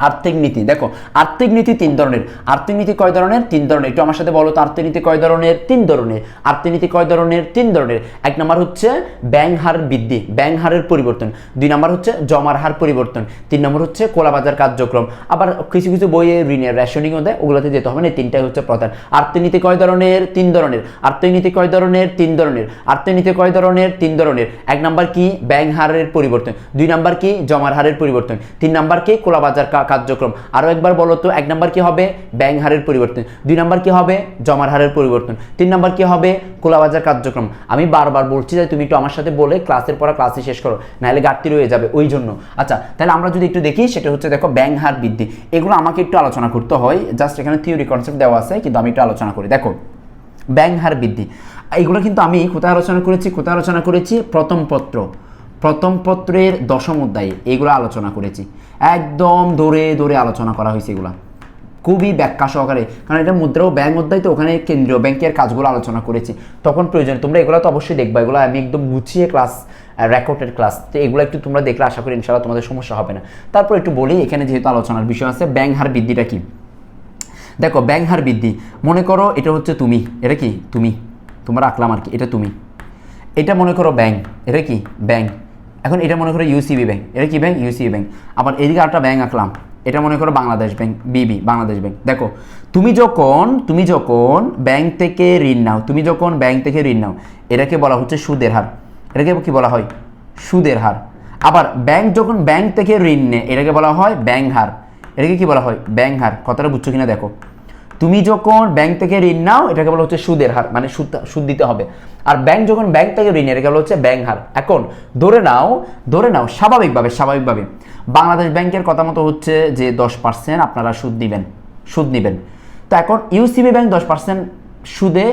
আর্থিক নীতি। দেখো, আর্থিক নীতি তিন ধরনের। আর্থিক নীতি কয় ধরনের? তিন ধরনের। একটু আমার সাথে বলো তো, আর্থিক নীতি কয় ধরনের? তিন ধরনের। আর্থিক নীতি কয় ধরনের? তিন ধরনের। এক নম্বর হচ্ছে ব্যাংক হার বৃদ্ধি, ব্যাংক হারের পরিবর্তন। দুই নম্বর হচ্ছে জমার হার পরিবর্তন। তিন নম্বর হচ্ছে কোলাবাজার কার্যক্রম। আবার কিছু কিছু বইয়ে ঋণের রেশনিংও দেয়, ওগুলোতে যেতে হবে না তিনটাই হচ্ছে প্রধান। আর্থিক নীতি কয় ধরনের? তিন ধরনের। আর্থিক নীতি কয় ধরনের? তিন ধরনের। আর্থিক নীতি কয় ধরনের? তিন ধরনের। এক নাম্বার কি? ব্যাংক হারের পরিবর্তন। দুই নাম্বার কি? জমার হারের পরিবর্তন। তিন নাম্বার কি? কোলাবাজার কার্যক্রম। আরও একবার বলো তো, এক নম্বর কি হবে? ব্যাংক হারের পরিবর্তন। দুই নম্বর কি হবে? জমার হারের পরিবর্তন। তিন নম্বর কি হবে? কোলাবাজার কার্যক্রম। আমি বারবার বলছি যে তুমি একটু আমার সাথে বলে ক্লাসের পর ক্লাসে শেষ করো, নাহলে ঘাটতি রয়ে যাবে ওই জন্য। আচ্ছা তাহলে আমরা যদি একটু দেখি, সেটা হচ্ছে দেখো ব্যাংক হার বৃদ্ধি। এগুলো আমাকে একটু আলোচনা করতে হয়। জাস্ট এখানে থিওরি কনসেপ্ট দেওয়া আছে, কিন্তু আমি একটু আলোচনা করি। দেখো ব্যাংক হার বৃদ্ধি। এগুলো কিন্তু আমি কোথায় আলোচনা করেছি? কোথায় আলোচনা করেছি? প্রথম পত্র। প্রথম পত্রের দশম অধ্যায়ে। এগুলো আলোচনা করেছি। একদম দৌড়ে দৌড়ে আলোচনা করা হয়েছে এগুলা। খুবই ব্যাখ্যা সহকারে। কারণ এটা মুদ্রা ও ব্যাংক অধ্যায় তো ওখানে কেন্দ্রীয় ব্যাংকের কাজগুলো আলোচনা করেছি। তখন প্রয়োজন, তোমরা এগুলো তো অবশ্যই দেখবা। এগুলো আমি একদম গুছিয়ে ক্লাস রেকর্ডেড ক্লাস তো এগুলো একটু তোমরা দেখলে আশা করি ইনশাআল্লাহ তোমাদের সমস্যা হবে না। তারপর একটু বলি, এখানে যেহেতু আলোচনার বিষয় আছে, ব্যাংক হার বৃদ্ধিটা কি? দেখো, ব্যাংক হার বৃদ্ধি। মনে করো এটা হচ্ছে তুমি। এটা কি? তুমি। তোমরা রাখলাম আর কি। এটা তুমি। এটা মনে করো ব্যাংক। এটা কি? ব্যাংক। এখন এটা মনে করো ইউসিবি ব্যাংক এটা কি ব্যাংক ইউসিবি ব্যাংক আবার এদিকে আরেকটা ব্যাংক আঁকলাম। এটা মনে করো বাংলাদেশ ব্যাংক বিবি বাংলাদেশ ব্যাংক দেখো, তুমি যখন তুমি যখন ব্যাংক থেকে ঋণ নাও, তুমি যখন ব্যাংক থেকে ঋণ নাও, এটাকে বলা হচ্ছে সুদের হার। এটাকে কি বলা হয়? সুদের হার। আবার ব্যাংক যখন ব্যাংক থেকে ঋণ নেয়, এটাকে বলা হয় ব্যাংক হার। এটাকে কি বলা হয়? ব্যাংক হার। কথাটা বুঝছ কিনা দেখো। তুমি যখন ব্যাংক থেকে ঋণ নাও, এটাকে বলা হচ্ছে সুদের হার মানে সুদ সুদ দিতে হবে। আর ব্যাংক যখন ব্যাংক থেকে ঋণ, এটাকে বলা হচ্ছে ব্যাংক হার। এখন, ধরে নাও ধরে নাও, স্বাভাবিকভাবে স্বাভাবিকভাবে, বাংলাদেশ ব্যাংকের কথা মতো হচ্ছে যে দশ পার্সেন্ট আপনারা সুদ দিবেন, সুদ নেবেন। তো এখন ইউসিবি ব্যাংক দশ পার্সেন্ট সুদে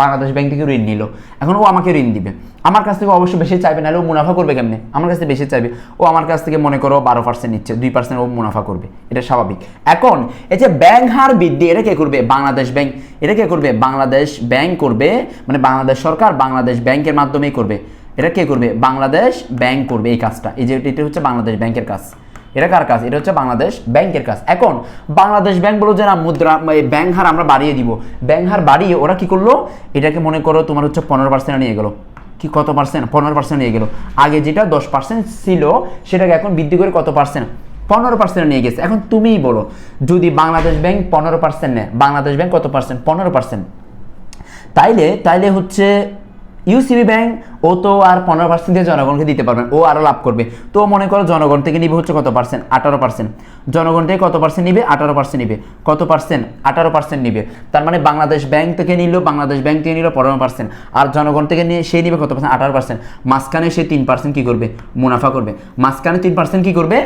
বাংলাদেশ ব্যাংক থেকে ঋণ নিল। এখন ও আমাকে ঋণ দিবে। আমার কাছ থেকে অবশ্যই বেশি চাইবে, নাহলে ও মুনাফা করবে কেমনে? আমার কাছ থেকে বেশি চাইবে। ও আমার কাছ থেকে মনে করো বারো পার্সেন্ট নিচ্ছে, দুই পার্সেন্ট ও মুনাফা করবে। এটা স্বাভাবিক। এখন এই যে ব্যাংক হার বৃদ্ধি, এটা কে করবে? বাংলাদেশ ব্যাংক। এটা কে করবে? বাংলাদেশ ব্যাংক করবে মানে বাংলাদেশ সরকার বাংলাদেশ ব্যাংকের মাধ্যমেই করবে। এটা কে করবে? বাংলাদেশ ব্যাংক করবে এই কাজটা। এই যে এটা হচ্ছে বাংলাদেশ ব্যাংকের কাজ। এটা কার কাজ? এটা হচ্ছে বাংলাদেশ ব্যাংকের কাজ। এখন বাংলাদেশ ব্যাংক বলো যে না, মুদ্রা ব্যাংক হার আমরা বাড়িয়ে দিব। ব্যাংক হার বাড়িয়ে ওরা কি করল? এটাকে মনে করো তোমার হচ্ছে পনেরো পার্সেন্ট নিয়ে গেলো। কি কত পার্সেন্ট পনেরো পার্সেন্ট নিয়ে গেলো। আগে যেটা দশ পার্সেন্ট ছিল, সেটাকে এখন বৃদ্ধি করে কত পার্সেন্ট পনেরো পার্সেন্ট নিয়ে গেছে। এখন তুমিই বলো, যদি বাংলাদেশ ব্যাংক পনেরো পার্সেন্ট নেয়, বাংলাদেশ ব্যাংক কত পার্সেন্ট পনেরো পার্সেন্ট তাইলে তাইলে হচ্ছে ইউসিবি ব্যাংক ও তো আর পনেরো পার্সেন্ট দিয়ে জনগণকে দিতে পারবে ও আরও লাভ করবে। তো মনে করো জনগণ থেকে নিবে হচ্ছে কত পার্সেন্ট আঠারো পার্সেন্ট জনগণ থেকে কত পার্সেন্ট নিবে? আঠারো পার্সেন্ট নিবে। কত পার্সেন্ট আঠারো পার্সেন্ট নিবে। তার মানে বাংলাদেশ ব্যাংক থেকে নিল, বাংলাদেশ ব্যাংক থেকে নিল পনেরো পার্সেন্ট আর জনগণ থেকে নিয়ে সে নিবে কত পার্সেন্ট আঠারো পার্সেন্ট মাঝখানে সে তিন পার্সেন্ট কী করবে? মুনাফা করবে। মাঝখানে তিন পার্সেন্ট কী করবে?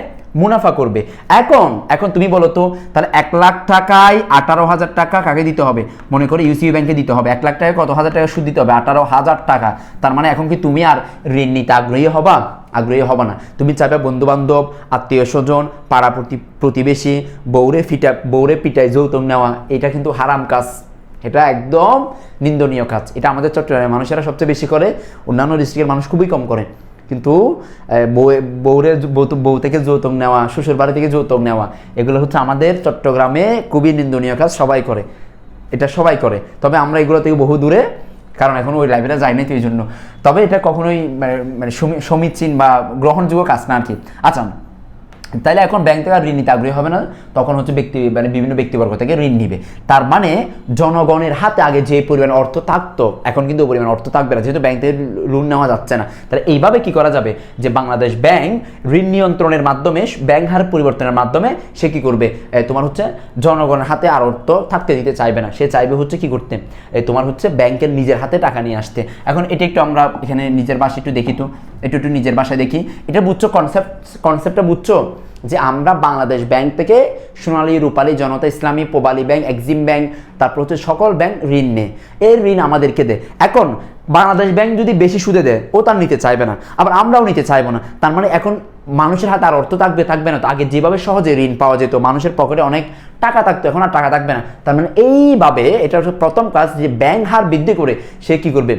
মুনাফা করবে। এখন এখন তুমি বলো তো, তাহলে এক লাখ টাকায় আঠারো হাজার টাকা কাকে দিতে হবে? মনে করে ইউসিবি ব্যাংকে দিতে হবে। এক লাখ টাকায় কত হাজার টাকা সুদ দিতে হবে? আঠারো হাজার টাকা। তার মানে এখন কি তুমি আর ঋণ নিতে আগ্রহী হবা? আগ্রহী হবা না। তুমি চাইবে বন্ধু বান্ধব আত্মীয় স্বজন পাড়া প্রতি- প্রতিবেশী বৌরে ফিটা বৌরে পিটায় যৌতুক নেওয়া এটা কিন্তু হারাম কাজ। এটা একদম নিন্দনীয় কাজ। এটা আমাদের চট্টগ্রামের মানুষেরা সবচেয়ে বেশি করে। অন্যান্য ডিস্ট্রিক্টের মানুষ খুবই কম করে। কিন্তু আহ, বউ বউ- বউ থেকে যৌতুক নেওয়া শ্বশুর বাড়ি থেকে যৌতুক নেওয়া এগুলো হচ্ছে আমাদের চট্টগ্রামে খুবই নিন্দনীয় কাজ সবাই করে। এটা সবাই করে। তবে আমরা এগুলো থেকে বহু দূরে কারণ এখন ওই লাইব্রেরিটা যায় নাই তো এই জন্য। তবে এটা কখনোই মানে মানে সমী- সমীচীন বা গ্রহণযোগ্য কাজ না আর কি। আচ্ছা তাইলে এখন ব্যাংক থেকে আর ঋণ নিতে আগ্রহী হবে না। তখন হচ্ছে ব্যক্তি মানে বিভিন্ন ব্যক্তিবর্গ থেকে ঋণ নিবে। তার মানে জনগণের হাতে আগে যে পরিমাণ অর্থ থাকতো, এখন কিন্তু পরিমাণ অর্থ থাকবে না। যেহেতু ব্যাংক থেকে লোন নেওয়া যাচ্ছে না। তাহলে এইভাবে কি করা যাবে? যে বাংলাদেশ ব্যাংক ঋণ নিয়ন্ত্রণের মাধ্যমে ব্যাংক হার পরিবর্তনের মাধ্যমে সে কি করবে? তোমার হচ্ছে জনগণের হাতে আর অর্থ থাকতে দিতে চাইবে না। সে চাইবে হচ্ছে কি করতে? তোমার হচ্ছে ব্যাংকের নিজের হাতে টাকা নিয়ে আসতে। এখন এটা একটু আমরা এখানে নিজের বাসায় একটু দেখি তো। একটু একটু নিজের বাসায় দেখি। এটা বুঝছ কনসেপ্ট কনসেপ্টটা বুঝছ? যে আমরা বাংলাদেশ ব্যাংক থেকে সোনালী, রূপালী, জনতা ইসলামী পোবালী ব্যাংক, এক্সিম ব্যাংক, তারপর হচ্ছে সকল ব্যাংক ঋণ নেয় এর ঋণ আমাদেরকে দেয় এখন বাংলাদেশ ব্যাংক যদি বেশি সুদে দেয়, ও তার নিতে চাইবে না। আবার আমরাও নিতে চাইব না। তার মানে এখন মানুষের হাতে আর অর্থ থাকবে থাকবে না। তো আগে যেভাবে সহজে ঋণ পাওয়া যেত, মানুষের পকেটে অনেক টাকা থাকতো, এখন আর টাকা থাকবে না। তার মানে এইভাবে এটা হচ্ছে প্রথম কাজ যে ব্যাংক হার বৃদ্ধি করে, সে কি করবে?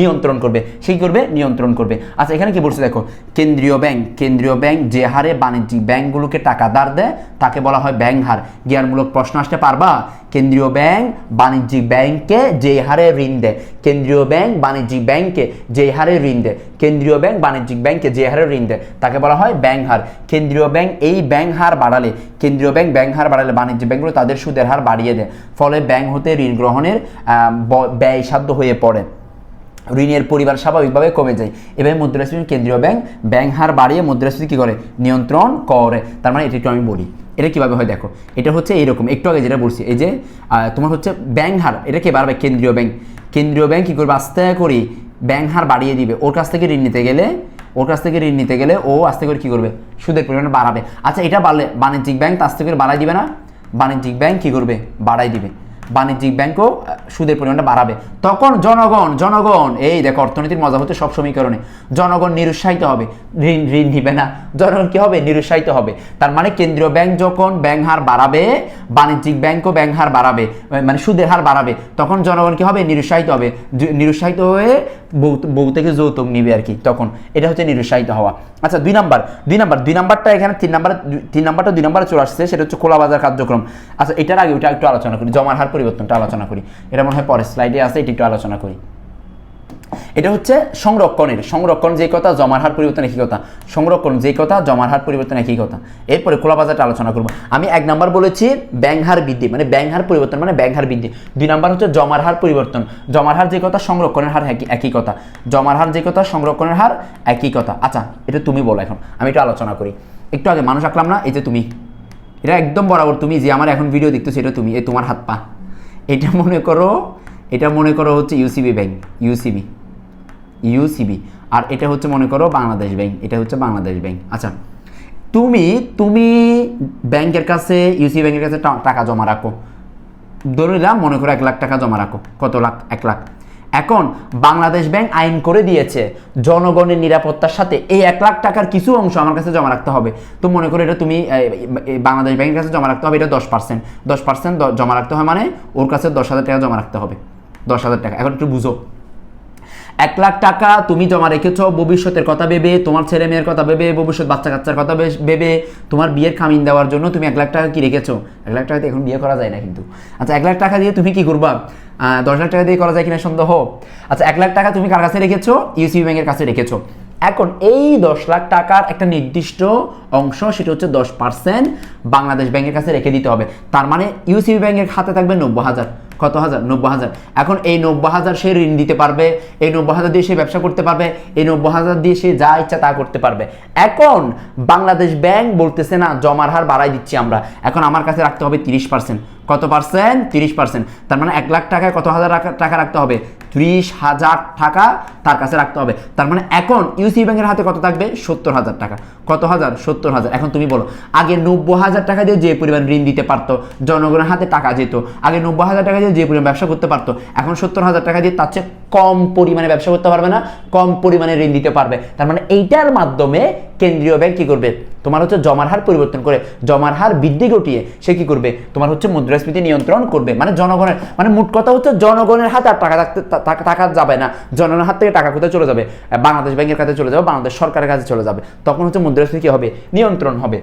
নিয়ন্ত্রণ করবে। সে কি করবে? নিয়ন্ত্রণ করবে। আচ্ছা এখানে কি বলছে দেখো, কেন্দ্রীয় ব্যাংক কেন্দ্রীয় ব্যাংক যে হারে বাণিজ্যিক ব্যাংকগুলোকে টাকা ধার দেয়, তাকে বলা হয় ব্যাংক হার। জ্ঞানমূলক প্রশ্ন আসতে পারবা? কেন্দ্রীয় ব্যাংক বাণিজ্যিক ব্যাংকে যে হারে ঋণ দেয়। কেন্দ্রীয় ব্যাংক বাণিজ্যিক ব্যাংকে যে হারে ঋণ দেয়। কেন্দ্রীয় ব্যাংক বাণিজ্যিক ব্যাংকে যে হারে ঋণ দেয়, তাকে বলা হয় ব্যাংক হার। কেন্দ্রীয় ব্যাংক এই ব্যাংক হার বাড়ালে, কেন্দ্রীয় ব্যাংক ব্যাংক হার বাড়ালে বাণিজ্যিক ব্যাংকগুলো তাদের সুদের হার বাড়িয়ে দেয়। ফলে ব্যাংক হতে ঋণ গ্রহণের ব্যয়সাধ্য হয়ে পড়ে। ঋণের পরিমাণ স্বাভাবিকভাবে কমে যায়। এভাবে মুদ্রাস্ফীতি কেন্দ্রীয় ব্যাংক ব্যাংক হার বাড়িয়ে মুদ্রাস্ফীতি কী করে? নিয়ন্ত্রণ করে। তার মানে এটা একটু আমি বলি। এটা কীভাবে হয় দেখো, এটা হচ্ছে এইরকম। একটু আগে যেটা বলছি, এই যে তোমার হচ্ছে ব্যাংক হার এটা কে বাড়বে কেন্দ্রীয় ব্যাংক। কেন্দ্রীয় ব্যাংক কী করবে? আস্তে করে ব্যাংক হার বাড়িয়ে দিবে। ওর কাছ থেকে ঋণ নিতে গেলে, ওর কাছ থেকে ঋণ নিতে গেলে ও আস্তে করে কী করবে? সুদের পরিমাণ বাড়াবে। আচ্ছা এটা বাড়লে বাণিজ্যিক ব্যাংক আস্তে করে বাড়াই দিবে না? বাণিজ্যিক ব্যাংক কী করবে? বাড়াই দিবে। বাণিজ্যিক ব্যাংকও সুদের পরিমাণটা বাড়াবে। তখন জনগণ জনগণ, এই দেখো অর্থনীতির মজা হচ্ছে সব সমীকরণে। জনগণ নিরুৎসাহিত হবে। ঋণ ঋণ নিবে না। জনগণ কি হবে? নিরুৎসাহিত হবে। তার মানে কেন্দ্রীয় ব্যাংক যখন ব্যাংক হার বাড়াবে, বাণিজ্যিক ব্যাংকও ব্যাংক হার বাড়াবে মানে সুদের হার বাড়াবে, তখন জনগণ কি হবে? নিরুৎসাহিত হবে। নিরুৎসাহিত হয়ে বউ বউ থেকে যৌতুক নিবে আর কি তখন। এটা হচ্ছে নিরুৎসাহিত হওয়া। আচ্ছা দুই নাম্বার দুই নাম্বার, দুই নাম্বারটা এখানে তিন নাম্বার তিন নাম্বারটা দুই নাম্বারে চলে আসছে, সেটা হচ্ছে খোলা বাজার কার্যক্রম। আচ্ছা এটার আগে ওটা একটু আলোচনা করি। জমার হার পরিবর্তনটা আলোচনা করি। এটা মনে হয় পরের স্লাইডে আছে, এটা একটু আলোচনা করি। এটা হচ্ছে সংরক্ষণের, সংরক্ষণ যে কথা, জমার হার পরিবর্তন একই কথা। সংরক্ষণ যে কথা, জমার হার পরিবর্তন একই কথা। এরপরে খোলা বাজারটা আলোচনা করব। আমি এক নাম্বার বলেছি, ব্যাংক হার বৃদ্ধি মানে ব্যাংক হার পরিবর্তন মানে ব্যাংক হার বৃদ্ধি। দুই নাম্বার হচ্ছে জমার হার পরিবর্তন। জমার হার যে কথা, সংরক্ষণের হার একই কথা। জমার হার যে কথা, সংরক্ষণের হার একই কথা। আচ্ছা এটা তুমি বলো এখন। আমি একটু আলোচনা করি। একটু আগে মানুষ আঁকলাম না? এই যে তুমি। এটা একদম বরাবর তুমি, যে আমার এখন ভিডিও দেখতেছো, এটা তুমি। এই তোমার হাত পা। এটা মনে করো, এটা মনে করো হচ্ছে ইউসিবি ব্যাংক ইউসিবি ইউসিবি আর এটা হচ্ছে মনে করো বাংলাদেশ ব্যাংক এটা হচ্ছে বাংলাদেশ ব্যাংক আচ্ছা তুমি তুমি ব্যাংকের কাছে ইউসি ব্যাংকের কাছে টাকা জমা রাখো। ধরে নিলাম মনে করো এক লাখ টাকা জমা রাখো। কত লাখ? এক লাখ। এখন বাংলাদেশ ব্যাংক আইন করে দিয়েছে, জনগণের নিরাপত্তার সাথে এই এক লাখ টাকার কিছু অংশ আমার কাছে জমা রাখতে হবে। তো মনে করো এটা তুমি বাংলাদেশ ব্যাংকের কাছে জমা রাখতে হবে, এটা দশ পার্সেন্ট। দশ পার্সেন্ট জমা রাখতে হয় মানে ওর কাছে দশ হাজার টাকা জমা রাখতে হবে। দশ হাজার টাকা। এখন একটু বুঝো। এক লাখ টাকা তুমি জমা রেখেছ, ভবিষ্যতের কথা ভেবে, তোমার ছেলে মেয়ের কথা ভেবে, ভবিষ্যৎ বাচ্চা কাচ্চার কথা ভেবে, তোমার বিয়ের খামিন দেওয়ার জন্য তুমি এক লাখ টাকা কি রেখেছো? এক লাখ টাকা দিয়ে এখন বিয়ে করা যায় না কিন্তু। আচ্ছা এক লাখ টাকা দিয়ে তুমি কি করবা? দশ লাখ টাকা দিয়ে করা যায় কিনা সন্দেহ? আচ্ছা এক লাখ টাকা তুমি কার কাছে রেখেছো? ইউসিবি ব্যাংকের কাছে রেখেছো। এখন এই দশ লাখ টাকার একটা নির্দিষ্ট অংশ, সেটা হচ্ছে দশ পার্সেন্ট বাংলাদেশ ব্যাংকের কাছে রেখে দিতে হবে। তার মানে ইউসিবি ব্যাংকের খাতে থাকবে নব্বই হাজার। কত হাজার? নব্বই হাজার। এখন এই নব্বই হাজার সে ঋণ দিতে পারবে, এই নব্বই হাজার দিয়ে সে ব্যবসা করতে পারবে, এই নব্বই হাজার দিয়ে সে যা ইচ্ছা তা করতে পারবে। এখন বাংলাদেশ ব্যাংক বলতেছে না, জমার হার বাড়াই দিচ্ছি আমরা। এখন আমার কাছে রাখতে হবে তিরিশ পার্সেন্ট কত পার্সেন্ট তিরিশ পার্সেন্ট তার মানে এক লাখ টাকায় কত হাজার টাকা রাখতে হবে? ত্রিশ হাজার টাকা তার কাছে রাখতে হবে। তার মানে এখন ইউসি ব্যাংকের হাতে কত থাকবে? সত্তর হাজার টাকা। কত হাজার? সত্তর হাজার। এখন তুমি বলো, আগে নব্বই হাজার টাকা দিয়ে যে পরিমাণ ঋণ দিতে পারতো, জনগণের হাতে টাকা যেত, আগে নব্বই হাজার টাকা দিয়ে যে পরিমাণ ব্যবসা করতে পারতো, এখন সত্তর হাজার টাকা দিয়ে তার চেয়ে কম পরিমাণে ব্যবসা করতে পারবে না, কম পরিমাণে ঋণ দিতে পারবে। তার মানে এইটার মাধ্যমে কেন্দ্রীয় ব্যাংক কি করবে? তোমার হচ্ছে জমার হার পরিবর্তন করে, জমার হার বৃদ্ধি ঘটিয়ে সে কি করবে? তোমার হচ্ছে মুদ্রাস্ফীতি নিয়ন্ত্রণ করবে। মানে জনগণের মানে মোট কথা হচ্ছে জনগণের হাতে আর টাকা থাকতে টাকা যাবে না। জনগণের হাত থেকে টাকা কোথায় চলে যাবে? বাংলাদেশ ব্যাংকের কাছে চলে যাবে, বাংলাদেশ সরকারের কাছে চলে যাবে। তখন হচ্ছে মুদ্রাস্ফীতি কি হবে? নিয়ন্ত্রণ হবে।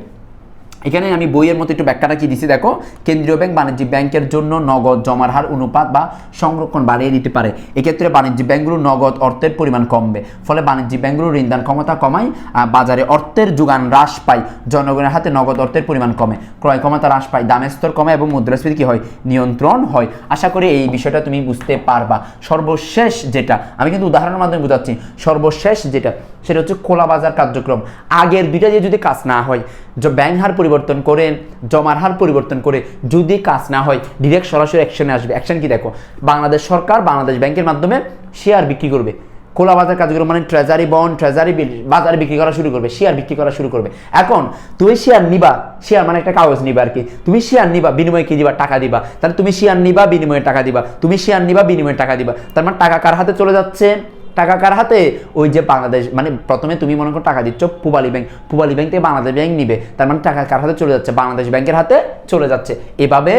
এখানে আমি বইয়ের মতো একটু ব্যাখ্যাটা কি দিছি, দেখো, কেন্দ্রীয় ব্যাংক বাণিজ্যিক ব্যাংকের জন্য নগদ জমার হার অনুপাত বা সংরক্ষণ বাড়িয়ে দিতে পারে। এক্ষেত্রে বাণিজ্যিক ব্যাংকগুলো নগদ অর্থের পরিমাণ কমবে, ফলে বাণিজ্যিক ব্যাংকগুলো ঋণদান ক্ষমতা কমায় বাজারে অর্থের যোগান হ্রাস পায়, জনগণের হাতে নগদ অর্থের পরিমাণ কমে। ক্রয় ক্ষমতা হ্রাস পায়, দামের স্তর কমে এবং মুদ্রাস্ফীতি কি হয়? নিয়ন্ত্রণ হয়। আশা করি এই বিষয়টা তুমি বুঝতে পারবা। সর্বশেষ যেটা, আমি কিন্তু উদাহরণের মাধ্যমে বোঝাচ্ছি, সর্বশেষ যেটা, সেটা হচ্ছে খোলা বাজার কার্যক্রম। আগের দুইটা দিয়ে যদি কাজ না হয়, যে ব্যাংক হার পরিবর্তন করে জমার হার পরিবর্তন করে যদি কাজ না হয় ডিরেক্ট সরাসরি অ্যাকশনে আসবে। অ্যাকশন কি দেখো? বাংলাদেশ সরকার বাংলাদেশ ব্যাংকের মাধ্যমে শেয়ার বিক্রি করবে। খোলা বাজার কার্যক্রম মানে ট্রেজারি বন্ড ট্রেজারি বিল বাজারে বিক্রি করা শুরু করবে শেয়ার বিক্রি করা শুরু করবে। এখন তুমি শেয়ার নিবা শেয়ার মানে একটা কাগজ নিবা আর কি। তুমি শেয়ার নিবা, বিনিময়ে কি দিবা? টাকা দিবা। তাহলে তুমি শেয়ার নিবা, বিনিময়ে টাকা দিবা। তুমি শেয়ার নিবা, বিনিময়ে টাকা দিবা। তার মানে টাকা কার হাতে চলে যাচ্ছে? টাকা কার হাতে? ওই যে বাংলাদেশ মানে প্রথমে তুমি মনে করো টাকা দিচ্ছ পুবালি ব্যাংক পুবালি ব্যাংক থেকে বাংলাদেশ ব্যাংক নিবে। তার মানে টাকা কার হাতে চলে যাচ্ছে? বাংলাদেশ ব্যাংকের হাতে চলে যাচ্ছে। এভাবে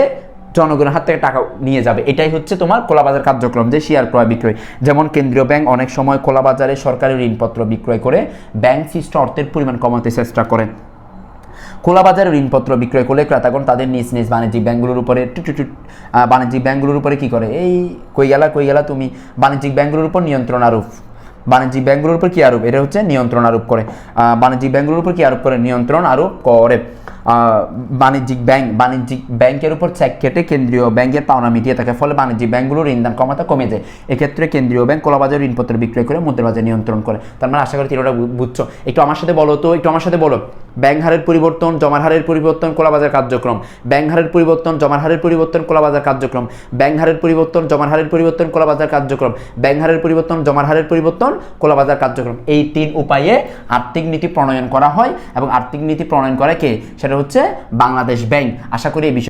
জনগণের হাত থেকে টাকা নিয়ে যাবে। এটাই হচ্ছে তোমার কোলাবাজার কার্যক্রম যে শেয়ার ক্রয় বিক্রয়। যেমন কেন্দ্রীয় ব্যাংক অনেক সময় কোলাবাজারে সরকারি ঋণপত্র বিক্রয় করে ব্যাংক সৃষ্ট অর্থের পরিমাণ কমাতে চেষ্টা করে। খোলাবাজারে ঋণপত্র বিক্রয় করলে ক্রেতাগণ তাদের নিজ নিজ বাণিজ্যিক ব্যাংকগুলোর উপরে বাণিজ্যিক ব্যাংকগুলোর উপরে কী করে? এই কই গেলা কই গেলা তুমি বাণিজ্যিক ব্যাংকগুলোর উপর নিয়ন্ত্রণ আরোপ। বাণিজ্যিক ব্যাংকগুলোর উপর কী আরোপ? এটা হচ্ছে নিয়ন্ত্রণ আরোপ করে। বাণিজ্যিক ব্যাংকগুলোর উপর কী আরোপ করে? নিয়ন্ত্রণ আরোপ করে। বাণিজ্যিক ব্যাংক, বাণিজ্যিক ব্যাংকের উপর চেক কেটে কেন্দ্রীয় ব্যাংকের পাওনা মিটিয়ে থাকে, ফলে বাণিজ্যিক ব্যাংকগুলোর ঋণদান ক্ষমতা কমে যায়। এক্ষেত্রে কেন্দ্রীয় ব্যাংক কলাবাজার ঋণপত্র বিক্রয় করে মুদ্রাবাজার নিয়ন্ত্রণ করে। তার মানে আশা করি তিনটা বুঝছ। একটু আমার সাথে বলো তো, একটু আমার সাথে বলো। ব্যাংক হারের পরিবর্তন, জমার হারের পরিবর্তন, কলাবাজার কার্যক্রম। ব্যাংক হারের পরিবর্তন, জমার হারের পরিবর্তন, কলাবাজার কার্যক্রম। ব্যাংক হারের পরিবর্তন, জমার হারের পরিবর্তন, কলাবাজার কার্যক্রম। ব্যাংক হারের পরিবর্তন, জমার হারের পরিবর্তন, কলাবাজার কার্যক্রম। এই তিন উপায়ে আর্থিক নীতি প্রণয়ন করা হয় এবং আর্থিক নীতি প্রণয়ন করে কে? সেটা হচ্ছে বাংলাদেশ ব্যাংক। আশা করি এই বিষয়ে